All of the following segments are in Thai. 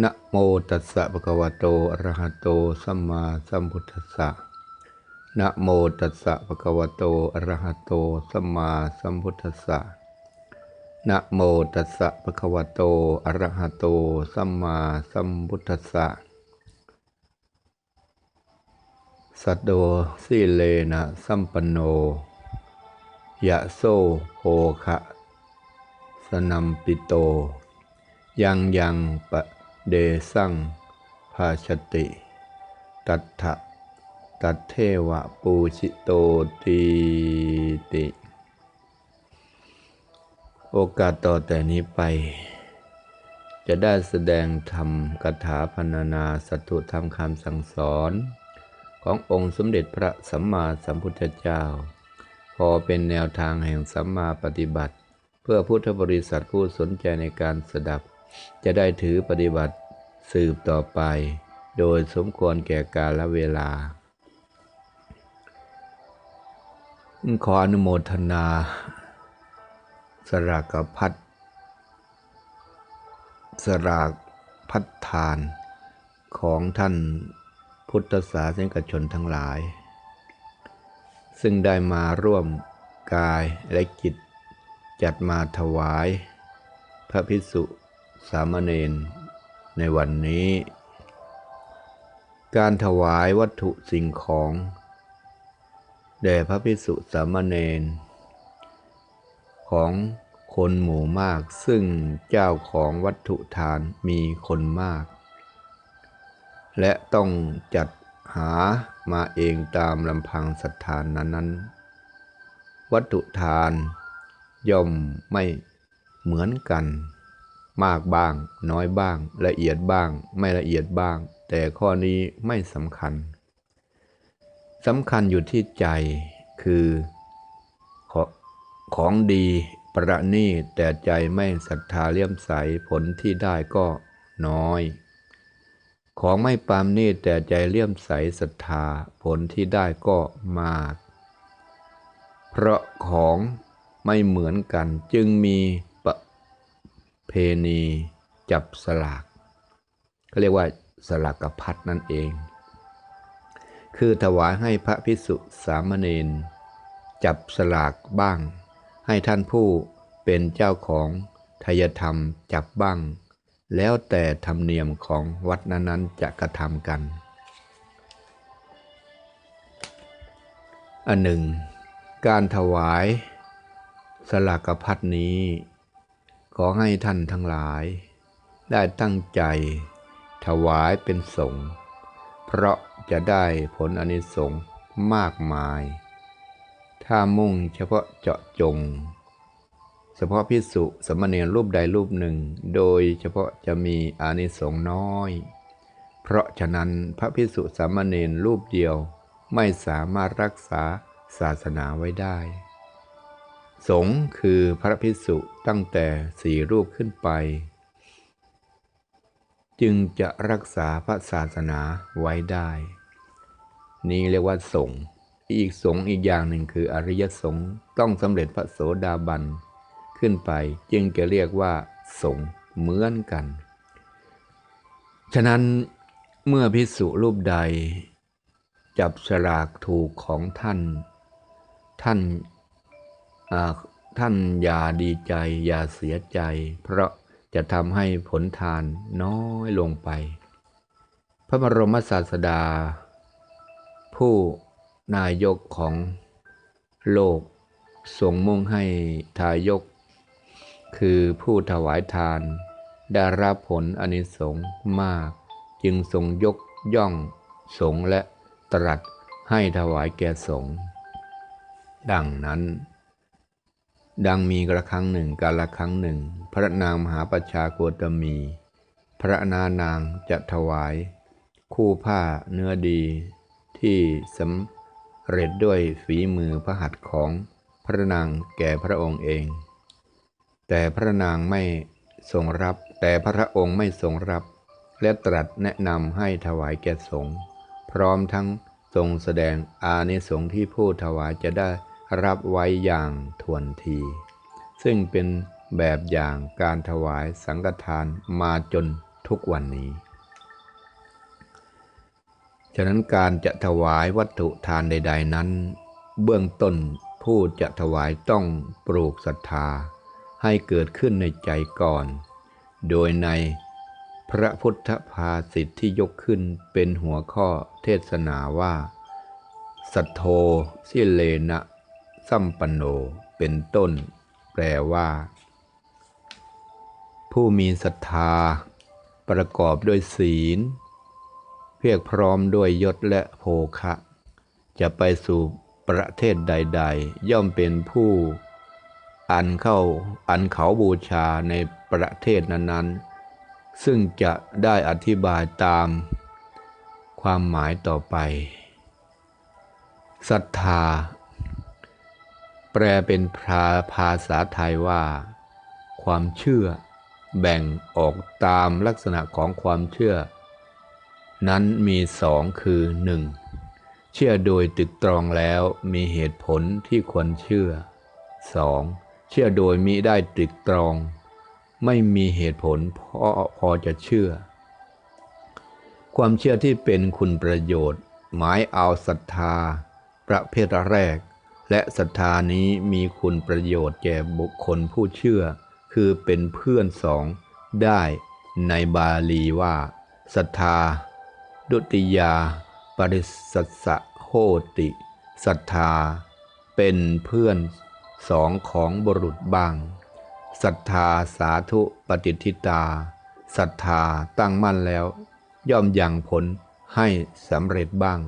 นะโมตัสสะภะคะวะโตอะระหะโตสัมมาสัมพุทธัสสะนะโมตัสสะภะคะวะโตอะระหะโตสัมมาสัมพุทธัสสะนะโมตัสสะภะคะวะโตอะระหะโตสัมมาสัมพุทธัสสะสัตโดสิเลนะสัมปันโนยะโซโภคะสนัมปิโต ยังยังปะ เดสังภาชติ ตัทธะตัทเทวะปูชิโตตีติ โอกาสต่อแต่นี้ไป จะได้แสดงธรรมคาถาพรรณนาสัตุธรรมคำสั่งสอน ขององค์สมเด็จพระสัมมาสัมพุทธเจ้า พอเป็นแนวทางแห่งสัมมาปฏิบัติ เพื่อพุทธบริษัทผู้สนใจในการสดับ จะได้ถือปฏิบัติสืบต่อไป โดยสมควรแก่กาลเวลา ขออนุโมทนา สรากพัดสรากพัดทานของท่านพุทธศาสนิกชนทั้งหลาย ซึ่งได้มาร่วมกายและจิต จัดมาถวาย พระพิสุ สามเณรในวันนี้ การถวายวัตถุสิ่งของ แด่พระพิสุสามเณรของคนหมู่มากซึ่งเจ้าของวัตถุทานมีคนมาก และต้องจัดหามาเองตามลำพังศรัทธานนั้นๆ วัตถุทานย่อมไม่เหมือนกัน มากบ้าง น้อยบ้าง ละเอียดบ้าง ไม่ละเอียดบ้าง แต่ข้อนี้ไม่สำคัญสำคัญอยู่ที่ใจคือขอของดีประณีตแต่ใจไม่ศรัทธาเลี่ยมใสผลที่ได้ก็น้อย ของไม่ปามนีตแต่ใจเลี่ยมใสศรัทธาผลที่ได้ก็มาก เพราะของไม่เหมือนกันจึงมี เพณีจับสลากก็เรียกว่าสลากพัดนั่นเอง คือถวายให้พระพิสุสามเณรจับสลากบ้าง ให้ท่านผู้เป็นเจ้าของทายธรรมจับบ้าง แล้วแต่ธรรมเนียมของวัดนั้นๆจะกระทำกัน อันหนึ่ง การถวายสลากพัดนี้ ขอให้ท่านทั้งหลาย ได้ตั้งใจ ถวายเป็นสงฆ์เพราะจะได้ผลอนิสงส์มากมาย ถ้ามุ่งเฉพาะเจาะจง เฉพาะพิสุสมณเณรรูปใดรูปหนึ่ง โดยเฉพาะจะมีอานิสงส์น้อย เพราะฉะนั้นพระพิสุสามเณรรูปเดียวไม่สามารถรักษาศาสนาไว้ได้ สงฆ์คือพระพิสุตั้งแต่สี่รูปขึ้นไป จึงจะรักษาพระศาสนาไว้ได้ นี่เรียกว่าสงฆ์อีกสงฆ์อีกอย่างหนึ่งคืออริยสงฆ์ต้องสำเร็จพระโสดาบันขึ้นไป จึงจะเรียกว่าสงฆ์เหมือนกัน ฉะนั้นเมื่อพิสุรูปใด จับสลากถูกของท่าน ท่าน ท่านอย่าดีใจอย่าเสียใจ เพราะจะทำให้ผลทานน้อยลงไป พระบรมศาสดา ผู้นายกของโลกทรงมุ่งให้ทายก คือผู้ถวายทาน ได้รับผลอนิสงส์มาก จึงทรงยกย่องสงและตรัสให้ถวายแก่สงดังนั้น ดังมีกระครั้งหนึ่งกาละครั้งหนึ่ง พระนางมหาประชาโกตมี พระนานางจะถวาย คู่ผ้าเนื้อดี ที่สำเร็จด้วยฝีมือพระหัตถ์ของพระนางแก่พระองค์เอง แต่พระนางไม่ทรงรับ แต่พระองค์ไม่ทรงรับ และตรัสแนะนำให้ถวายแก่สงฆ์พร้อมทั้งทรงแสดงอานิสงส์ที่ผู้ถวายจะได้ รับไว้อย่างทวนที ซึ่งเป็นแบบอย่างการถวายสังฆทานมาจนทุกวันนี้ ฉะนั้นการจะถวายวัตถุทานใด ๆ นั้น เบื้องต้นผู้จะถวายต้องปลูกศรัทธาให้เกิดขึ้นในใจก่อน โดยในพระพุทธภาษิตที่ยกขึ้นเป็นหัวข้อเทศนาว่า สัทโธสิเลนะ สัมปันโนเป็นต้น แปลว่า ผู้มีศรัทธา ประกอบด้วยศีล เพียกพร้อมด้วยยศและโภคะ จะไปสู่ประเทศใด ๆ ย่อมเป็นผู้ อันเข้าอันเขาบูชาในประเทศนั้นๆ ซึ่งจะได้อธิบายตาม ความหมายต่อไปศรัทธา แปลเป็นภาภาษาไทยว่า ความเชื่อ แบ่งออกตามลักษณะของความเชื่อ นั้นมีสองคือหนึ่งเชื่อโดยตึกตรองแล้วมีเหตุผลที่ควรเชื่อ 2. เชื่อโดยมิได้ตึกตรอง ไม่มีเหตุผลพอพอจะเชื่อ ความเชื่อที่เป็นคุณประโยชน์ หมายเอาศรัทธา ประเภทแรก และศรัทธานี้มีคุณประโยชน์แก่บุคคลผู้เชื่อ คือเป็นเพื่อนสองได้ในบาลีว่าศรัทธา ดุติยา ปริสัสสะโหติศรัทธา เป็นเพื่อนสองของบุรุษบ้างศรัทธาสาธุปฏิทิตาศรัทธาตั้งมั่นแล้ว ย่อมยังผลให้สำเร็จบ้าง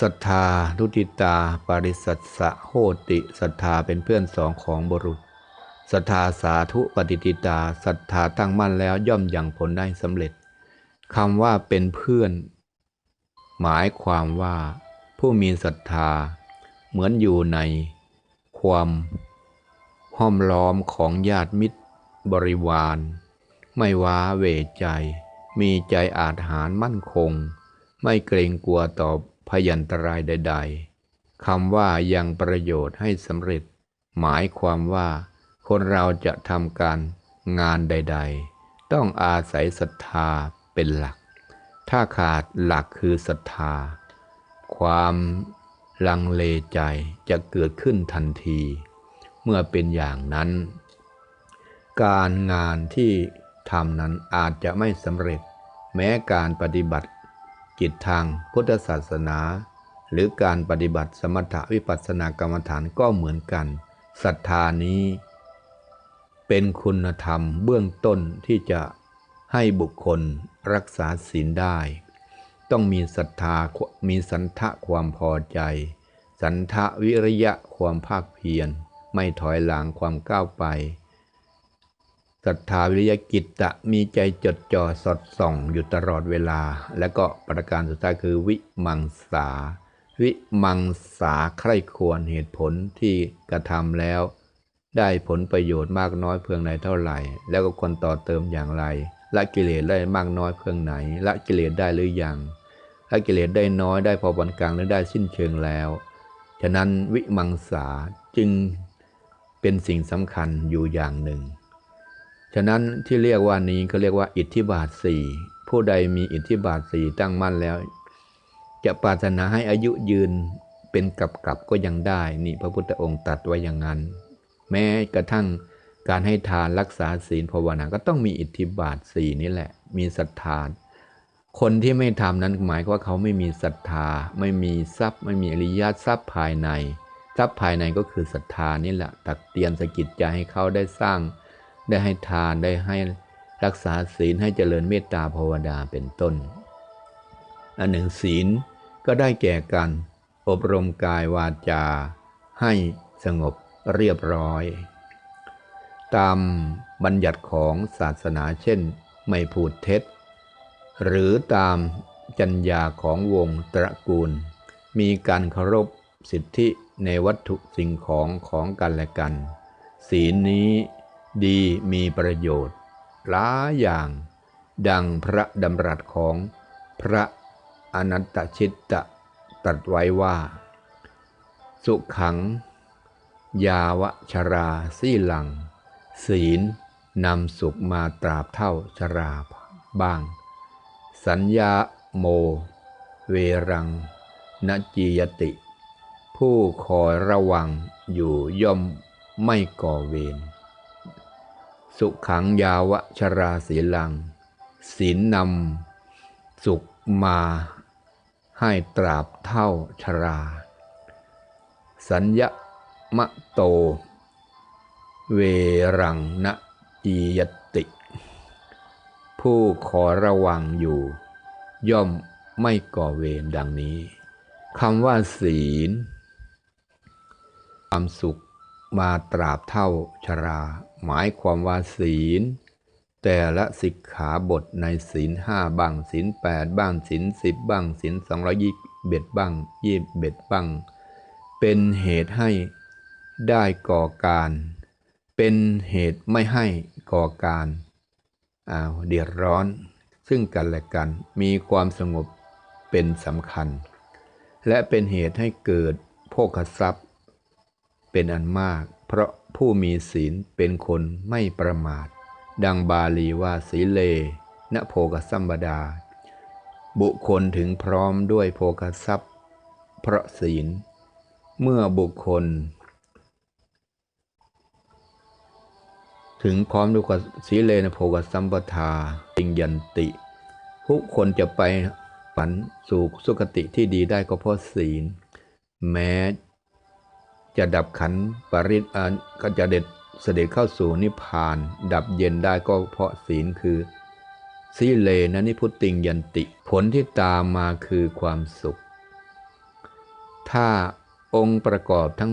ศรัทธาทุติตา ปริสัสสะโหติศรัทธาเป็นเพื่อนสองของบุรุษศรัทธาสาธุปฏิทิตาศรัทธาตั้งมั่นแล้วย่อมยังผลได้สำเร็จคำว่าเป็นเพื่อน หมายความว่า ผู้มีศรัทธา เหมือนอยู่ใน ความห้อมล้อมของญาติมิตรบริวาร ไม่ว้าเหวใจ มีใจอาจหารมั่นคง ไม่เกรงกลัวต่อ ยันตรายใด ๆคำว่ายังประโยชน์ให้สำเร็จ หมายความว่า คนเราจะทำการงานใด ๆ ต้องอาศัยศรัทธาเป็นหลัก ถ้าขาดหลักคือศรัทธา ความลังเลใจจะเกิดขึ้นทันที เมื่อเป็นอย่างนั้น การงานที่ทำนั้นอาจจะไม่สำเร็จ แม้การปฏิบัติ กิจทางพุทธศาสนา หรือการปฏิบัติสมถวิปัสสนากรรมฐานก็เหมือนกันศรัทธานี้ เป็นคุณธรรมเบื้องต้นที่จะให้บุคคลรักษาศีลได้ ต้องมีศรัทธามีสันทะความพอใจ สันทะวิริยะความภาคเพียร ไม่ถอยหลังความก้าวไป ศรัทธาวิริยกิจจะมีใจจดจ่อสอดส่องอยู่ตลอดเวลา และก็ประการสุดท้ายคือวิมังสา วิมังสาใคร่ควรเหตุผลที่กระทำแล้ว ได้ผลประโยชน์มากน้อยเพียงใดเท่าไหร่ แล้วก็ควรต่อเติมอย่างไรละกิเลสได้มากน้อยเพียงไหนละกิเลสได้หรือยังละกิเลสได้น้อยได้พอปานกลางหรือได้สิ้นเชิงแล้ว ฉะนั้นวิมังสาจึงเป็นสิ่งสำคัญอยู่อย่างหนึ่ง ฉะนั้นที่เรียกว่านี้ก็เรียกว่าอิทธิบาทสี่ผู้ใดมีอิทธิบาทสี่ตั้งมั่นแล้ว จะปรารถนาให้อายุยืนเป็นกับกับก็ยังได้ นี่พระพุทธองค์ตรัสไว้อย่างนั้น แม้กระทั่งการให้ทานรักษาศีลภาวนาก็ต้องมีอิทธิบาทสี่นี่แหละ มีศรัทธาคนที่ไม่ทำนั้นหมายว่าเขาไม่มีศรัทธา ไม่มีทรัพย์ ไม่มีอริยทรัพย์ภายใน ทรัพย์ภายในก็คือศรัทธานี่แหละ ตักเตียนสกิจใจให้เขาได้สร้าง ได้ให้ทานได้ให้รักษาศีลให้เจริญเมตตาภาวนาเป็นต้น อันหนึ่งศีลก็ได้แก่การอบรมกายวาจา ให้สงบเรียบร้อย ตามบัญญัติของศาสนาเช่น ไม่พูดเท็จ หรือตามจัญญาของวงตระกูล มีการเคารพสิทธิในวัตถุสิ่งของของกันและกัน ศีลนี้ ดีมีประโยชน์หลายอย่าง ดังพระดำรัสของพระอนันตชิตตะตรัสไว้ว่า สุขัง ยาวชราสีหลัง ศีลนำสุขมาตราบเท่าชราบ้าง สัญญาโม เวรังนจียติ ผู้คอยระวังอยู่ย่อมไม่ก่อเวร สุขังยาวชราศีลังศีลนำสุขมาให้ตราบเท่าชรา สัญญมะโต เวรังนจียติ ผู้ขอระวังอยู่ ย่อมไม่ก่อเวรดังนี้คำว่าศีลความสุข มาตราบเท่าชรา หมายความว่าศีล แต่ละสิกขาบทในศีลห้าบ้างศีลแปดบ้างศีลสิบบ้างศีลสองร้อยยี่เบ็ดบ้างยี่เบ็ดบ้าง เป็นเหตุให้ได้ก่อการ เป็นเหตุไม่ให้ก่อการอ้าวเดือดร้อน ซึ่งกันและกันมีความสงบเป็นสำคัญ และเป็นเหตุให้เกิดโภคทรัพย์ เป็นอันมาก เพราะผู้มีศีลเป็นคนไม่ประมาท ดังบาลีว่าสีเลนะโภคสัมบดา บุคคลถึงพร้อมด้วยโภคทรัพย์ เพราะศีล เมื่อบุคคล ถึงพร้อมด้วยสีเลนะโภคสัมปทาติงยันติ ทุกคนจะไปฝันสู่สุคติที่ดีได้ก็เพราะศีล แม้ จะดับขันปริตก็จะเด็ดเสด็จเข้าสู่นิพพาน ดับเย็นได้ก็เพราะศีลคือสีเลนะนิพุติงยันติ ผลที่ตามมาคือความสุข ถ้าองค์ประกอบทั้ง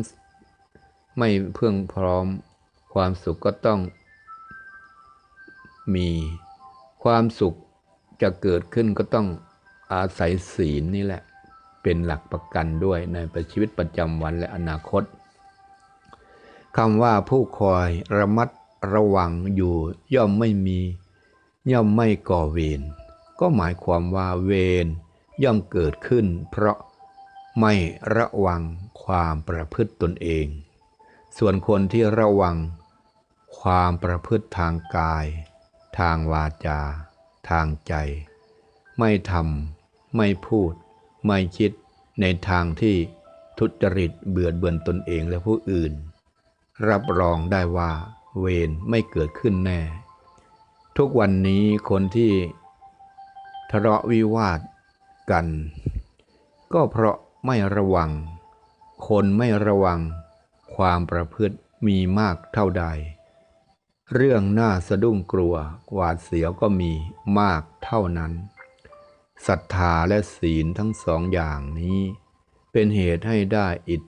ไม่เพื่องพร้อม ความสุขก็ต้องมีความสุขจะเกิดขึ้นก็ต้องอาศัยศีลนี่แหละ เป็นหลักประกันด้วยในชีวิตประจำวันและอนาคตคำว่าผู้คอยระมัดระวังอยู่ย่อมไม่มี ย่อมไม่ก่อเวรก็หมายความว่าเวรย่อมเกิดขึ้น เพราะไม่ระวังความประพฤติตนเอง ส่วนคนที่ระวัง ความประพฤติทางกาย ทางวาจา ทางใจ ไม่ทำไม่พูด ไม่คิดในทางที่ทุจริตเบือดเบือนตนเองและผู้อื่น รับรองได้ว่าเวรไม่เกิดขึ้นแน่ ทุกวันนี้คนที่ทะเลาะวิวาทกัน ก็เพราะไม่ระวัง คนไม่ระวัง ความประพฤติมีมากเท่าใด เรื่องน่าสะดุ้งกลัวหวาดเสียวก็มีมากเท่านั้น ศรัทธาและศีลทั้งสองอย่างนี้ เป็นเหตุให้ได้อิท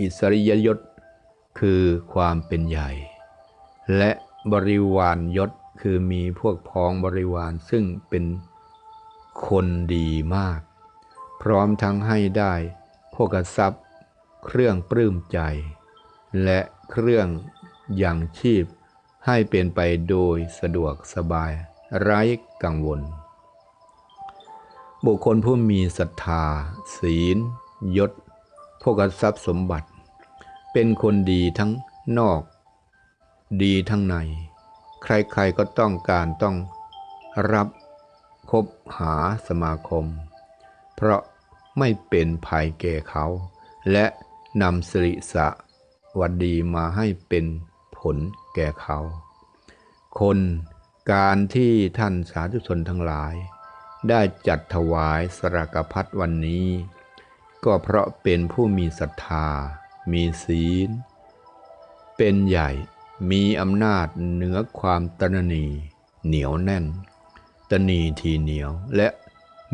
อิสริยยศ คือความเป็นใหญ่ และบริวารยศคือมีพวกพ้องบริวารซึ่งเป็นคนดีมาก พร้อมทั้งให้ได้พวกทรัพย์ เครื่องปลื้มใจ และเครื่องอยังชีพให้เป็นไปโดยสะดวกสบาย ไร้กังวล บุคคลผู้มีศรัทธา ศีล ยศพวกทรัพย์สมบัติ เป็นคนดีทั้งนอก ดีทั้งใน ใครๆก็ต้องการต้องรับคบหาสมาคม เพราะไม่เป็นภัยแก่เขา และนำสิริสะวัดดีมาให้เป็นผลแก่เขา คนการที่ท่านสาธุชนทั้งหลาย ได้จัดถวายสรกพัดวันนี้ ก็เพราะเป็นผู้มีศรัทธา มีศีล เป็นใหญ่มีอำนาจเหนือความตนนีเหนียวแน่น ตนีทีเหนียวและ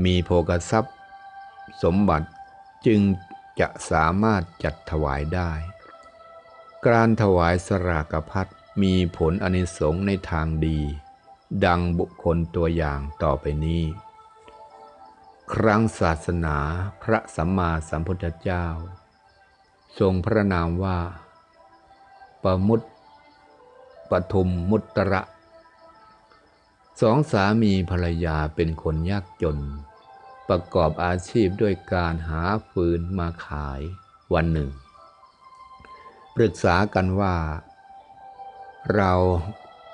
มีโภกทรัพย์ สมบัติจึงจะสามารถจัดถวายได้ การถวายสรากพัดมีผลอนิสงส์ในทางดี ดังบุคคลตัวอย่างต่อไปนี้ ครั้งศาสนาพระสัมมาสัมพุทธเจ้า ทรงพระนามว่า ปมุตปทุมมุตระสองสามีภรรยาเป็นคนยากจน ประกอบอาชีพด้วยการหาฟืนมาขายวันหนึ่ง ปรึกษากันว่า เรา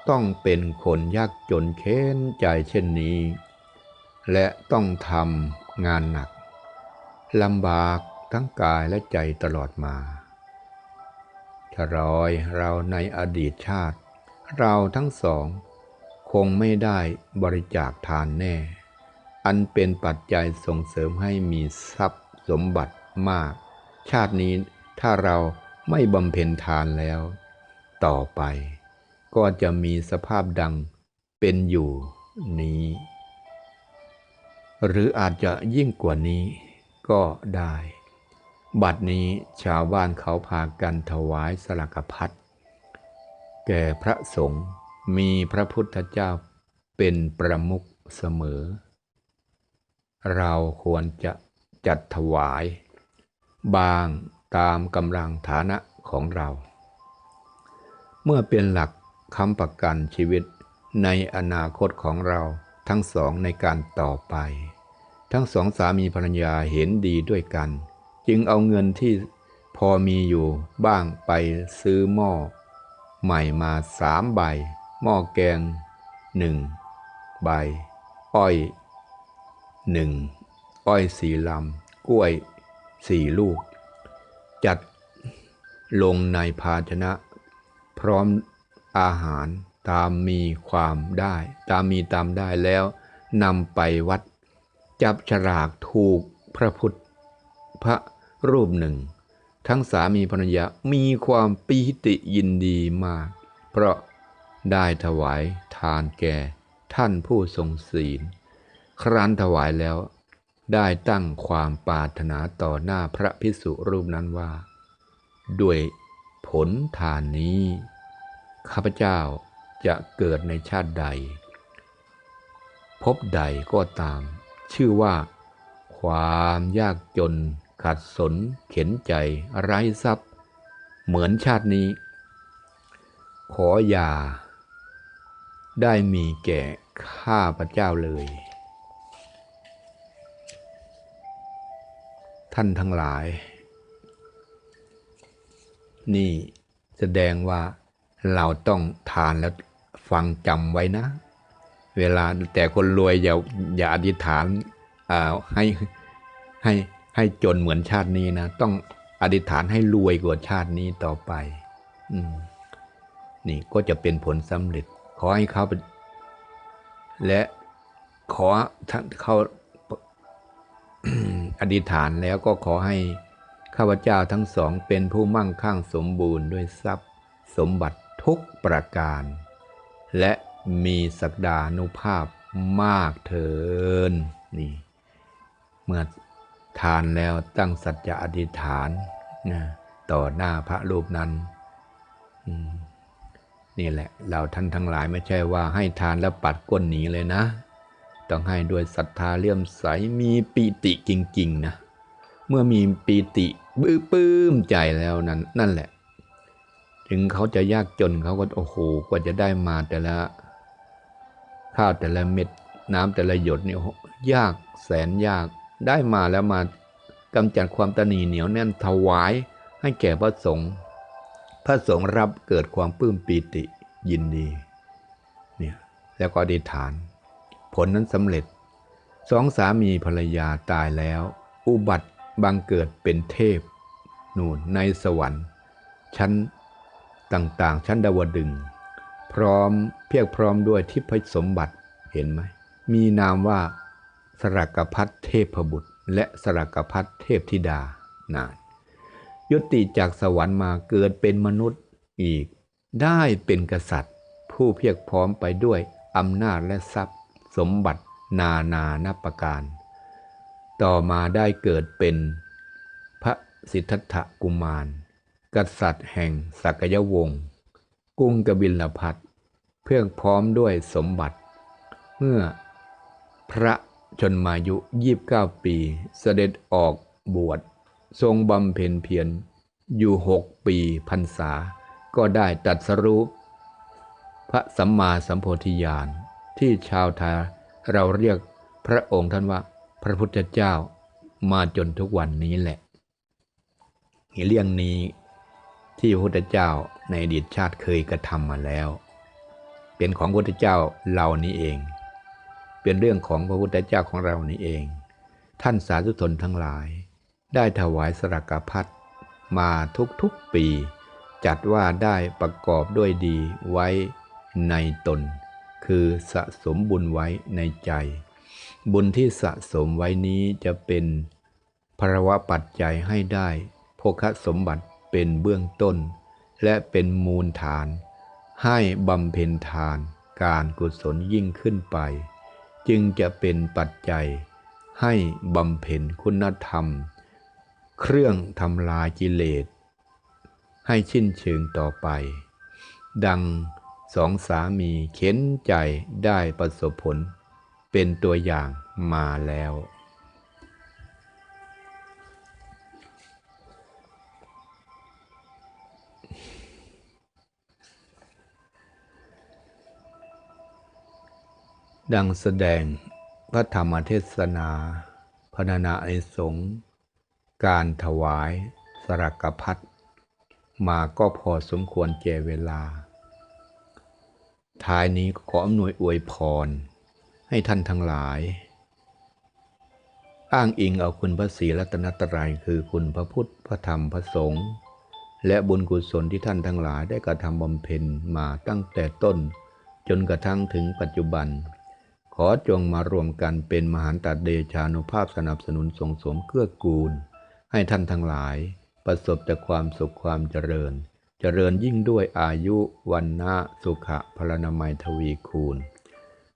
ต้องเป็นคนยากจนเค้นใจเช่นนี้ และต้องทำงานหนักลำบากทั้งกายและใจตลอดมาชรอยเราในอดีตชาติ เราทั้งสอง คงไม่ได้บริจาคทานแน่ อันเป็นปัจจัยส่งเสริมให้มีทรัพย์สมบัติมาก ชาตินี้ถ้าเราไม่บำเพ็ญทานแล้ว ต่อไปก็จะมีสภาพดังเป็นอยู่นี้ หรืออาจจะยิ่งกว่านี้ก็ได้ บัดนี้ชาวบ้านเขาพากันถวายสลักพัดแก่พระสงฆ์มีพระพุทธเจ้าเป็นประมุขเสมอ เราควรจะจัดถวาย บางตามกำลังฐานะของเรา เมื่อเป็นหลักค้ำประกันชีวิตในอนาคตของเรา ทั้งสองในการต่อไป ทั้งสองสามีภรรยาเห็นดีด้วยกัน จึงเอาเงินที่พอมีอยู่บ้างไปซื้อหม้อใหม่มาสามใบ หม้อแกงหนึ่งใบ อ้อยหนึ่งอ้อยสี่ลำกล้วยสี่ลูก จัดลงในภาชนะ พร้อมอาหาร ตามมีความได้ ตามมีตามได้แล้วนำไปวัด จับฉลากถูกพระพุทธพระรูปหนึ่ง ทั้งสามีภรรยามีความปีติยินดีมาก เพราะได้ถวายทานแก่ท่านผู้ทรงศีล ครั้นถวายแล้ว ได้ตั้งความปรารถนาต่อหน้าพระพิสุรูปนั้นว่า ด้วยผลทานนี้ ข้าพเจ้า จะเกิดในชาติใด พบใดก็ตาม ชื่อว่า ความยากจนขัดสน เข็นใจ ไร้ทรัพย์ เหมือนชาตินี้ ขออย่า ได้มีแก่ข้าพระเจ้าเลย ท่านทั้งหลาย นี่แสดงว่าเราต้องทานแล้ว ฟังจำไว้นะ เวลาแต่คนรวยอย่าอย่าอธิษฐานอ่าให้ให้ให้จนเหมือนชาตินี้นะ ต้องอธิษฐานให้รวยกว่าชาตินี้ต่อไปอืมนี่ก็จะเป็นผลสำเร็จ ขอให้เขาและขอท่านเขาอธิษฐานแล้วก็ขอให้ข้าพเจ้าทั้งสองเป็นผู้มั่งคั่งสมบูรณ์ด้วยทรัพย์ สมบัติทุกประการ และมีศักดานุภาพมากเถินนี่ เมื่อทานแล้วตั้งสัจจะอธิษฐานนะต่อหน้าพระรูปนั้นนี่แหละ เราท่านทั้งหลายไม่ใช่ว่าให้ทานแล้วปัดก้นหนีเลยนะ ต้องให้ด้วยศรัทธาเลื่อมใสมีปีติจริงๆนะ เมื่อมีปีติบื้อปื้มใจแล้วนั้น นั่นแหละ ถึงเขาจะยากจนเขาก็โอ้โหกว่าจะได้มาแต่ละข้าวแต่ละเม็ดน้ำแต่ละหยดนี่ยากแสนยากได้มาแล้วมากำจัดความตนีเหนียวแน่นถวายให้แก่พระสงฆ์พระสงฆ์รับเกิดความปลื้มปีติยินดีเนี่ยแล้วก็อธิษฐาน ผลนั้นสำเร็จสองสามีภรรยาตายแล้ว อุบัติบังเกิดเป็นเทพ นู่นในสวรรค์ ชั้น ต่างๆ ชั้นดาวดึง พร้อมเพียงพร้อมด้วยทิพยสมบัติเห็นไหม มีนามว่าสรกพัทเทพบุตร และสรกพัทเทพธิดานานยุติจากสวรรค์มาเกิดเป็นมนุษย์อีก ได้เป็นกษัตริย์ ผู้เพียงพร้อมไปด้วยอำนาจและทรัพย์ สมบัตินานานับประการ ต่อมาได้เกิดเป็นพระสิทธัตถกุมาร กษัตริย์แห่งสักยวงศ์กรุงกบิลพัทเพื่อพร้อมด้วยสมบัติ เมื่อพระชนมายุ 29 ปีเสด็จออกบวช ทรงบำเพ็ญเพียรอยู่หกปีพรรษา ก็ได้ตรัสรู้พระสัมมาสัมโพธิญาณที่ชาวไทยเราเรียกพระองค์ท่านว่าพระพุทธเจ้ามาจนทุกวันนี้แหละเรื่องนี้ ที่พระพุทธเจ้าในอดีตชาติเคยกระทำมาแล้ว เป็นของพระพุทธเจ้าเรานี้เอง เป็นเรื่องของพระพุทธเจ้าของเรานี้เอง ท่านสาธุชนทั้งหลาย ได้ถวายสรกพัดมาทุกๆปี จัดว่าได้ประกอบด้วยดีไว้ในตน คือสะสมบุญไว้ในใจ บุญที่สะสมไว้นี้จะเป็นภรวะปัจจัยให้ได้โภคสมบัติ เป็นเบื้องต้น และเป็นมูลฐาน ให้บำเพ็ญทานการกุศลยิ่งขึ้นไป จึงจะเป็นปัจจัย ให้บำเพ็ญคุณธรรม เครื่องทำลายกิเลส ให้ชิ้นเชิงต่อไป ดังสองสามีเข็นใจได้ประสบผล เป็นตัวอย่างมาแล้ว ดังแสดงพระธรรมเทศนาพรรณนาในสงฆ์การถวายสรกพัดมาก็พอสมควรแก่เวลา ท้ายนี้ขออำนวยอวยพร ให้ท่านทั้งหลาย อ้างอิงเอาคุณพระศรีรัตนตรัยคือคุณพระพุทธพระธรรมพระสงฆ์และบุญกุศลที่ท่านทั้งหลายได้กระทำบำเพ็ญมาตั้งแต่ต้นจนกระทั่งถึงปัจจุบัน อจงมารวมกันเป็นมหันตเดชานุภาพสนับสนุนส่งเสริมเกื้อกูล ให้ท่านทั้งหลาย ประสบแต่ความสุขความเจริญ เจริญยิ่งด้วยอายุวันนะสุขะพลนามัยทวีคูณ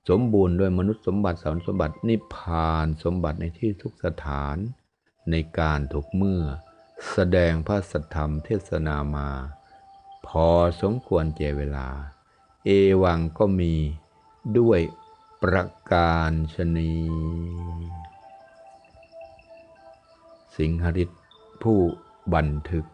สมบูรณ์ด้วยมนุษย์สมบัติสารสมบัตินิพพานสมบัติในที่ทุกสถาน ในการทุกเมื่อ แสดงพระสัทธรรมเทศนามา พอสมควรเจเวลา เอวังก็มีด้วย ประการชนี สิงหริตผู้บันทึก